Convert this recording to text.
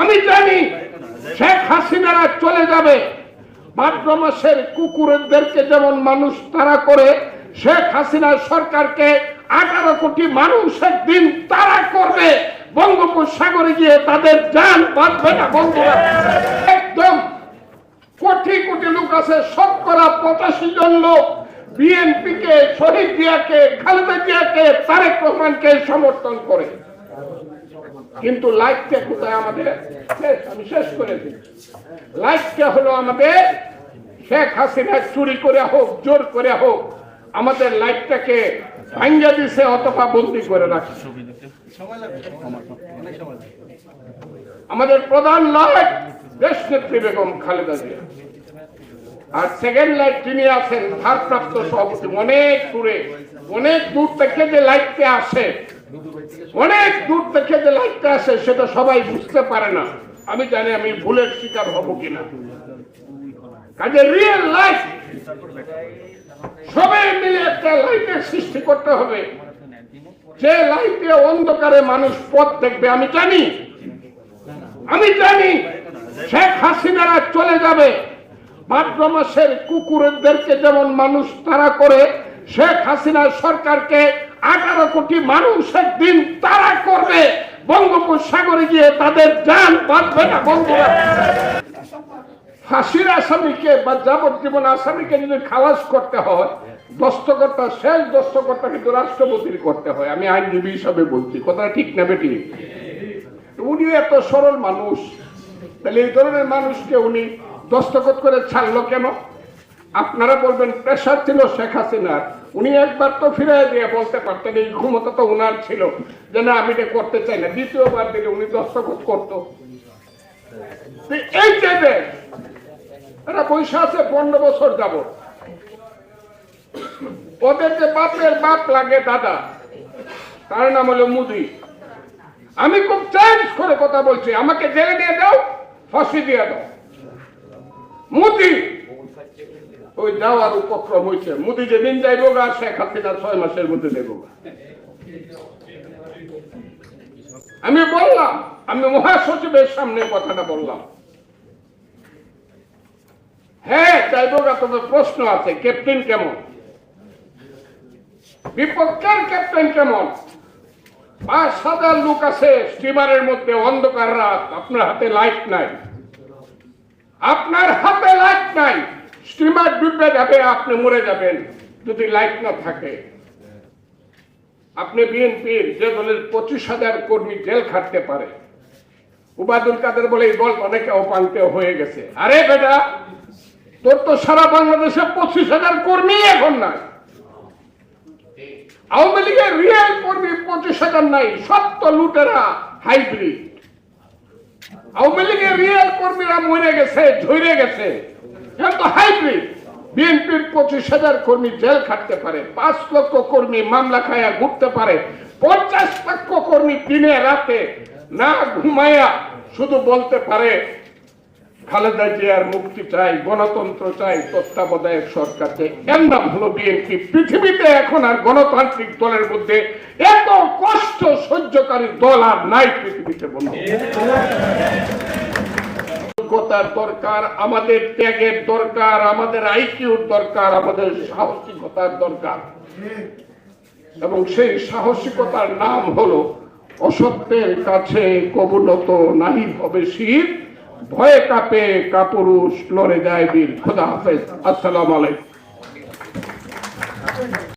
আমি জানি শেখ হাসিনারা চলে যাবে। ভাদ্র মাসের কুকুরদেরকে যেমন মানুষ তারা করে, শেখ হাসিনা সরকারকে আঠারো কোটি মানুষের দিন তারা করবে। বঙ্গোপসাগরে গিয়ে তাদের যান বাঁধবে না বন্ধুরা। একদম কোটি কোটি লোক আছে শতকরা পঁচাশি জন লোক। বিএনপি কে শহীদ জিয়াকে, খালেদা জিয়াকে, তারেক রহমানকে সমর্থন করে। কিন্তু লাইফটা কোথায় আমাদের? শেষ, আমি শেষ করে দিই। লাইফটা হলো আমাদের শেখ হাসিনা চুরি করে হোক, জোর করে হোক, আমাদের লাইফটাকে ভাঙ্গা দিছে অথবা বন্দি করে রাখছে। আমাদের প্রধান লাইট দেশ নেত্রী বেগম খালেদা জিয়া। আর সেকেন্ড লাইট তিনি আছেন, ভারপ্রাপ্ত সভাপতি, অনেক দূরে, অনেক দূর থেকে যে লাইটতে আসে অনেক দূর থেকে যে লাইটটা আসে, সেটা সবাই বুঝতে পারে না। আমি জানি আমি ভুলের শিকার হব কিনা। কাজে রিয়েল লাইফ সবাই মিলে একটা লাইটের সৃষ্টি করতে হবে। যে লাইটে অন্ধকারে মানুষ পথ দেখবে, আমি জানি। আমি জানি শেখ হাসিনারা চলে যাবে। ভাদ্র মাসের কুকুরদেরকে যেমন মানুষ তারা করে, শেখ হাসিনা সরকারকে আঠারো কোটি মানুষ একদিন তারা করবে। বঙ্গোপসাগরে গিয়ে তাদের যান বাঁধবে না বন্ধুরা ফাঁসির আসামিকে বা যাবজ্জীবন আসামিকে যদি খালাস করতে হয় দস্তকর্তা শেষ দস্তকর্তা কিন্তু রাষ্ট্রপতির করতে হয়। আমি আইনজীবী হিসাবে বলছি, কথাটা ঠিক না বেটি? উনি এত সরল মানুষ। তাহলে এই ধরনের মানুষকে উনি দস্তখত করে ছাড়লো কেন? আপনারা বলবেন, প্রেশার ছিল শেখ হাসিনার। উনি একবার তো ফিরে দিয়ে বলতে পারতেন, এই ক্ষমতা তো উনার ছিল। যে না, আমি এটা করতে চাই না। দ্বিতীয়বার দিলে উনি দস্তখত করতো। এই যে পয়সা আছে, পনেরো বছর যাব ওদের যে বাপের বাপ লাগে দাদা, তার নাম হলো মুদি। আমি খুব চেঞ্জ করে কথা বলছি, আমাকে জেলে দিয়ে দাও, ফাঁসি দিয়ে দাও। মুদি ওই যাওয়ার উপক্রম হয়েছে মুদি যেদিন যাইব গা শেখ হাসিনা ছয় মাসের মধ্যে দেব আমি বললাম, আমি মহাসচিবের সামনে কথাটা বললাম। হ্যাঁ যাইব গা তবে প্রশ্ন আছে ক্যাপ্টেন কেমন? বিপক্ষের ক্যাপ্টেন কেমন? পাঁচ হাজার লোক আছে স্টিমারের মধ্যে অন্ধকার রাত, আপনার হাতে লাইট নাই। আপনার হাতে লাইট নাই। স্টিমার ডুবে যাবে আপনি মরে যাবেন, যদি লাইট না থাকে। আপনি বিএনপির যে দলের পঁচিশ হাজার কর্মী জেল খাটতে পারে। উবাদুল কাদের বলে এই দল অনেকে অপাঙ্কে হয়ে গেছে। আরে বেটা, তোর তো সারা বাংলাদেশে পঁচিশ হাজার কর্মী এখন নাই। আওয়ামী লীগের রিয়েল কর্মী পঁচিশ হাজার নাই তো লুটেরা, হাইব্রিড। আওয়ামী লীগের রিয়েল কর্মীরা মরে গেছে, ঝরে গেছে। হাইব্রিড, বিএনপির পঁচিশ হাজার কর্মী জেল খাটতে পারে, পাঁচ লক্ষ কর্মী মামলা খায়া ঘুরতে পারে, পঞ্চাশ লক্ষ কর্মী দিনে রাতে না ঘুমায়া শুধু বলতে পারে, খালেদা জিয়ার মুক্তি চাই, গণতন্ত্র চাই, তত্ত্বাবধায়ক সরকার চাই এর নাম হলো বিএনপি। পৃথিবীতে এখন আর গণতান্ত্রিক দলের মধ্যে এত কষ্ট সহ্যকারী দল আর নাই পৃথিবীতে বন্ধু। যোগ্যতার দরকার, আমাদের ত্যাগের দরকার, আমাদের আইকিউর দরকার, আমাদের সাহসিকতার দরকার। এবং সেই সাহসিকতার নাম হলো, অসত্যের কাছে কবুলত নাহি হবে শীত ভয়ে কাপে কাপুরুষ, লড়ে যায় বীর। খোদা হাফেজ। আসসালাম আলাইকুম।